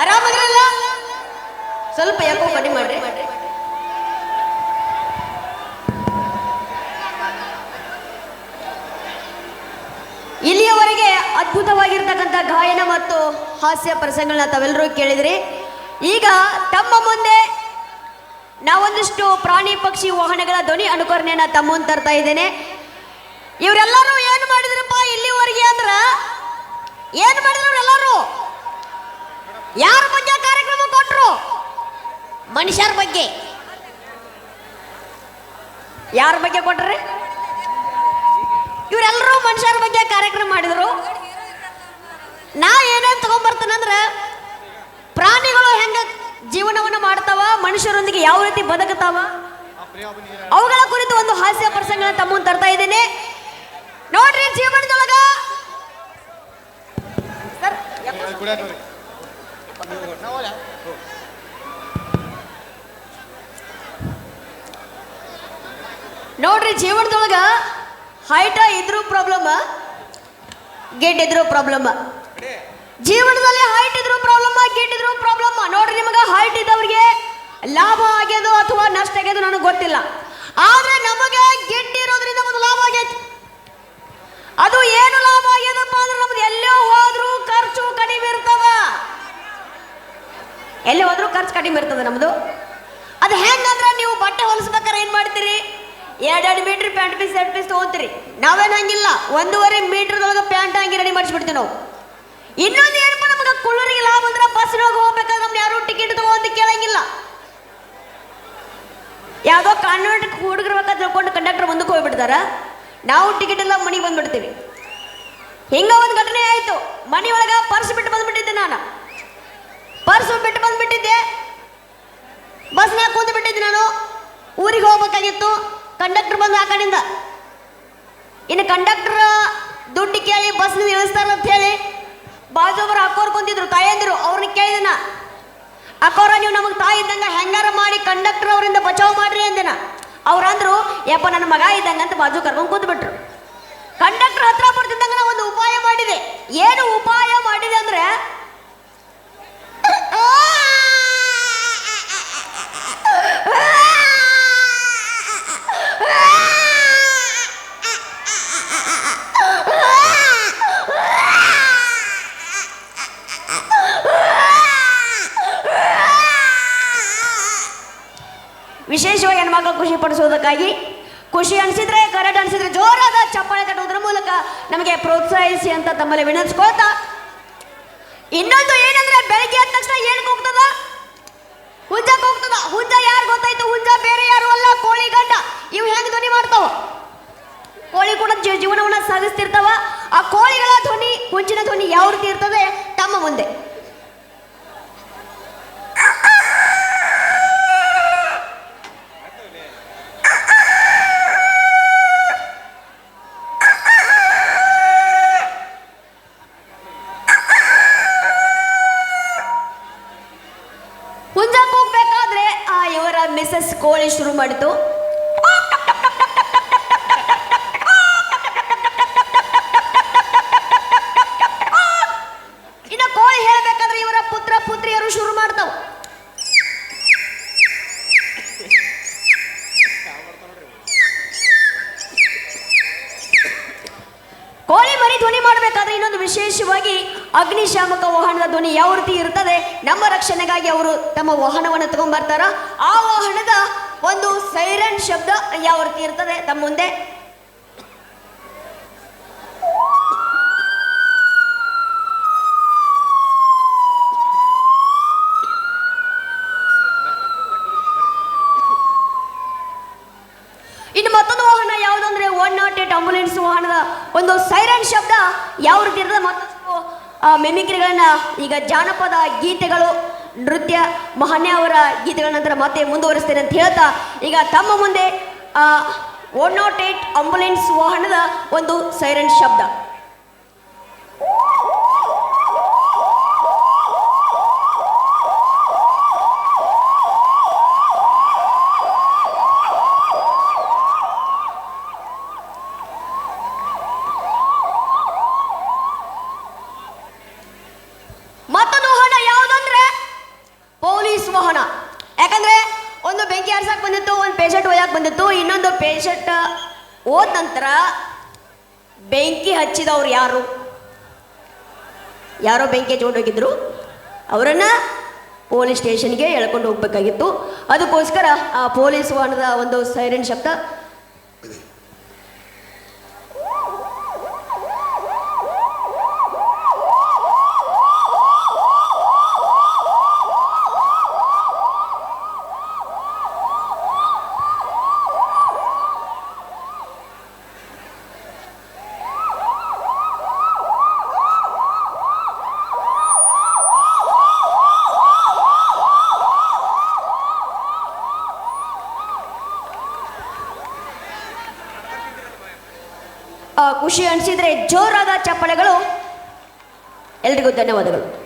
ಆರಾಮದಿರಲ್ಲ ಸ್ವಲ್ಪ ಯಾಕೋ ಕಡಿಮೆ ಮಾಡ್ರಿ. ಇಲ್ಲಿಯವರೆಗೆ ಅದ್ಭುತವಾಗಿರ್ತಕ್ಕಂಥ ಗಾಯನ ಮತ್ತು ಹಾಸ್ಯ ಪ್ರಸಂಗಗಳನ್ನ ತಾವೆಲ್ಲರೂ ಕೇಳಿದ್ರಿ. ಈಗ ತಮ್ಮ ಮುಂದೆ ನಾವೊಂದಿಷ್ಟು ಪ್ರಾಣಿ ಪಕ್ಷಿ ವಾಹನಗಳ ಧ್ವನಿ ಅನುಕರಣೆಯನ್ನ ತಮ್ಮ ತರ್ತಾ ಇದ್ದೇನೆ. ಇವರೆಲ್ಲರೂ ಏನು ಮಾಡಿದ್ರಪ್ಪ ಇಲ್ಲಿವರೆಗೆ ಅಂದ್ರ? ಏನು ಮಾಡಿದ್ರು ಎಲ್ಲರೂ ಯಾರ ಬಗ್ಗೆ ಕಾರ್ಯಕ್ರಮ ಕೊಟ್ಟರು ಮನುಷ್ಯರ ಬಗ್ಗೆ. ಯಾರ ಬಗ್ಗೆ ಕೊಟ್ರಿ? ಇವರೆಲ್ಲರೂ ಮನುಷ್ಯರ ಬಗ್ಗೆ ಕಾರ್ಯಕ್ರಮ ಮಾಡಿದ್ರು. ನಾ ಏನೇನು ತಗೊಂಡ್ಬರ್ತೇನಂದ್ರ ಪ್ರಾಣಿಗಳು ಹೆಂಗ ಜೀವನವನ್ನು ಮಾಡ್ತಾವ, ಮನುಷ್ಯರೊಂದಿಗೆ ಯಾವ ರೀತಿ ಬದುಕುತ್ತಾವ ಅವುಗಳ ಕುರಿತು ಒಂದು ಹಾಸ್ಯ ಪ್ರಸಂಗ ತಮ್ಮ ತರ್ತಾ ಇದ್ದೀನಿ. ನೋಡ್ರಿ ಜೀವನದೊಳಗ. ನೋಡ್ರಿ, ಜೀವನದೊಳಗ ಹೈಟ ಇದ್ರೂ ಪ್ರಾಬ್ಲಮ್ ಗೆಡ್ ಇದ್ರೂ ಪ್ರಾಬ್ಲಮ್ ಜೀವನದಲ್ಲಿ ಹೈಟ್ ಇದ್ರೂ ಪ್ರಾಬ್ಲಮ್ ಗೆಡ್ ಇದ್ರೂ ಪ್ರಾಬ್ಲಮ್ ನೋಡ್ರಿ, ನಿಮಗೆ ಹೈಟ್ ಇದ್ದವ್ರಿಗೆ ಲಾಭ ಆಗ್ಯದು ಅಥವಾ ನಷ್ಟ ಆಗ್ಯದು ನನಗೆ ಗೊತ್ತಿಲ್ಲ. ಆದ್ರೆ ನಮಗೆ ಗೆಡ್ ಇರೋದ್ರಿಂದ ಒಂದು ಲಾಭ ಆಗೈತಿ. ಅದು ಏನು ಲಾಭ ಆಗ್ಯದಪ್ಪ ಅಂದ್ರೆ ನಮ್ದು ಎಲ್ಲೋ ಖರ್ಚು ಕಡಿಮೆ ಇರ್ತದ ಎಲ್ಲಿ ಹೋದ್ರೂ ಖರ್ಚು ಕಡಿಮೆ ಇರ್ತದೆ ನಮ್ದು. ಅದು ಹೆಂಗಂದ್ರೆ ನೀವು ಬಟ್ಟೆ ಹೊಲಿಸ್ಬೇಕಾರೆ ಏನ್ ಮಾಡ್ತೀರಿ? ಎರಡೆರಡು ಮೀಟರ್ ಪ್ಯಾಂಟ್ ಪೀಸ್ ಎರಡು ಪೀಸ್ ತಗೋತೀರಿ. ನಾವೇನು ಹಂಗಿಲ್ಲ, ಒಂದೂವರೆ ಮೀಟರ್ದೊಳಗೆ ಪ್ಯಾಂಟ್ ಹಂಗೆ ರೆಡಿ ಮಾಡಿಸ್ಬಿಡ್ತೀವಿ ನಾವು. ಇನ್ನೊಂದು ಏನಪ್ಪ, ನಮಗೆ ಕುಳ್ಳರಿಗೆ ಲಾಭ ಅಂದ್ರೆ ಬಸ್ನೊಳಗೆ ಹೋಗ್ಬೇಕಾದ್ರೆ ನಮ್ಗೆ ಯಾರು ಟಿಕೆಟ್ ತಗೊಂಡು ಕೇಳಂಗಿಲ್ಲ. ಯಾವುದೋ ಕಾನ್ವೆಂಟ್ ಹುಡುಗರ್ಬೇಕಾದ್ರೆ ತಿಳ್ಕೊಂಡು ಕಂಡಕ್ಟರ್ ಮುಂದಕ್ಕೆ ಹೋಗ್ಬಿಡ್ತಾರ. ನಾವು ಟಿಕೆಟ್ ಎಲ್ಲ ಮನೆಗೆ ಬಂದ್ಬಿಡ್ತೀವಿ. ಹಿಂಗ ಒಂದು ಘಟನೆ ಆಯಿತು. ಮನೆ ಒಳಗ ಪರ್ಸ್ ಬಿಟ್ಟು ಬಂದ್ಬಿಟ್ಟಿದ್ದೆ ನಾನು. ಪರ್ಸ್ ಬಿಟ್ಟು ಬಂದ್ಬಿಟ್ಟಿದ್ದೆ. ಬಸ್ನಾಗ ಕೂತು ಬಿಟ್ಟಿದ್ದೆ ನಾನು. ಊರಿಗೆ ಹೋಗ್ಬೇಕಾಗಿತ್ತು. ಕಂಡಕ್ಟರ್ ಬಂದು ಆ ಕಡೆಯಿಂದ. ಇನ್ನು ಕಂಡಕ್ಟರ್ ದುಡ್ಡು ಕೇಳಿ ಬಸ್ ನಿಲ್ಲಿಸ್ತಾರ ಅಂತ ಹೇಳಿ ಬಾಜು ಒಬ್ಬರು ಅಕ್ಕೋರು ಕುಂತಿದ್ರು, ತಾಯಂದಿರು ಅವ್ರನ್ನ ಕೇಳಿದನ ಅಕ್ಕೋರ, ನೀವು ನಮಗೆ ತಾಯಿ ಇದ್ದಂಗ ಹೆಂಗಾರ ಮಾಡಿ ಕಂಡಕ್ಟರ್ ಅವರಿಂದ ಬಚಾವ್ ಮಾಡ್ರಿ ಅಂದಿನ ಅವ್ರಂದ್ರು ಯಪ್ಪ, ನನ್ನ ಮಗ ಇದ್ದಂಗ ಅಂತ ಬಾಜು ಕರ್ಕೊಂಡು ಕೂತ್ಬಿಟ್ರು. ಕಂಡಕ್ಟರ್ ಹತ್ರ ಬರ್ತಿದ್ದಂಗ ನಾ ಒಂದು ಉಪಾಯ ಮಾಡಿದೆ. ಏನು ಉಪಾಯ ಮಾಡಿದೆ ಅಂದ್ರೆ ವಿಶೇಷವಾಗಿ ಹೆಣ್ಮಕ್ಳು ಖುಷಿ ಪಡಿಸೋದಕ್ಕಾಗಿ ಖುಷಿ ಅನಿಸಿದ್ರೆ ಕರೆಕ್ಟ್ ಅನಿಸಿದ್ರೆ ಜೋರಾದ ಚಪ್ಪಾಳೆ ತಟ್ಟುವುದರ ಮೂಲಕ ನಮಗೆ ಪ್ರೋತ್ಸಾಹಿಸಿ ಅಂತ ತಮ್ಮಲ್ಲಿ ವಿನಂತಿಸ್ಕೊಳ್ತಾ, ಇನ್ನೊಂದು ಏನಂದ್ರೆ ಬೆಳಗ್ಗೆ ಎದ್ದ ತಕ್ಷಣ ಏನ್ ಹೋಗ್ತದ ಹುಂಜಕ್ಕೆ ಹೋಗ್ತದ ಹುಂಜ ಯಾರು ಗೊತ್ತಾಯ್ತು? ಹುಂಜ ಬೇರೆ ಯಾರು ಅಲ್ಲ? ಕೋಳಿ ಗಂಡ. ಇವು ಹೆಂಗ್ ಧ್ವನಿ ಮಾಡ್ತಾವ? ಕೋಳಿ ಕೂಡ ಜೀವನವನ್ನ ಸಾಗಿಸ್ತಿರ್ತಾವ. ಆ ಕೋಳಿಗಳ ಧ್ವನಿ, ಹುಂಚಿನ ಧ್ವನಿ ಯಾವ ರೀತಿ ಇರ್ತದೆ? ತಮ್ಮ ಮುಂದೆ ಹುಂಜಕ್ಕೆ ಹೋಗ್ಬೇಕಾದ್ರೆ ಆ ಇವರ ಮಿಸಸ್ ಕೋಳಿ ಶುರು ಮಾಡಿತು. ಮಾಡಬೇಕಾದ್ರೆ ಇನ್ನೊಂದು ವಿಶೇಷವಾಗಿ ಅಗ್ನಿಶಾಮಕ ವಾಹನದ ಧ್ವನಿ ಯಾವ ರೀತಿ ಇರ್ತದೆ ನಮ್ಮ ರಕ್ಷಣೆಗಾಗಿ ಅವರು ತಮ್ಮ ವಾಹನವನ್ನು ತಗೊಂಡ್ಬರ್ತಾರ. ಆ ವಾಹನದ ಒಂದು ಸೈರನ್ ಶಬ್ದ ಯಾವ ರೀತಿ ಇರ್ತದೆ, ತಮ್ಮ ಮುಂದೆ ಆಂಬುಲೆನ್ಸ್ ವಾಹನದ ಒಂದು ಸೈರನ್ ಶಬ್ದ ಯಾವ ರೀತಿ ಇರ್ತದೆ ಮತ್ತಷ್ಟು ಮೆಮಿಕ್ರಿಗಳನ್ನ ಈಗ ಜಾನಪದ ಗೀತೆಗಳು, ನೃತ್ಯ, ಮಹನ್ಯ ಅವರ ಗೀತೆಗಳ ನಂತರ ಮತ್ತೆ ಮುಂದುವರಿಸ್ತೇನೆ ಅಂತ ಹೇಳ್ತಾ, ಈಗ ತಮ್ಮ ಮುಂದೆ ಒನ್ ನಾಟ್ ಏಟ್ ಆಂಬುಲೆನ್ಸ್ ವಾಹನದ ಒಂದು ಸೈರನ್ ಶಬ್ದ. ಬಂದಿತ್ತು, ಒಂದು ಪೇಷಂಟ್ ಒಯ್ಯಕ್ಕೆ ಬಂದಿತ್ತು. ಇನ್ನೊಂದು ಪೇಷಂಟ್ ಹೋದ ನಂತರ ಬೆಂಕಿ ಹಚ್ಚಿದವ್ರು ಯಾರು? ಯಾರೋ ಬೆಂಕಿ ಹೋಗಿದ್ರು. ಅವರನ್ನ ಪೊಲೀಸ್ ಸ್ಟೇಷನ್ಗೆ ಎಳ್ಕೊಂಡು ಹೋಗ್ಬೇಕಾಗಿತ್ತು. ಅದಕ್ಕೋಸ್ಕರ ಆ ಪೊಲೀಸ್ ವಾಹನದ ಒಂದು ಸೈರನ್ ಶಬ್ದ ಆ, ಖುಷಿ ಅನಿಸಿದ್ರೆ ಜೋರಾದ ಚಪ್ಪಳೆಗಳು ಎಲ್ರಿಗೂ ಧನ್ಯವಾದಗಳು.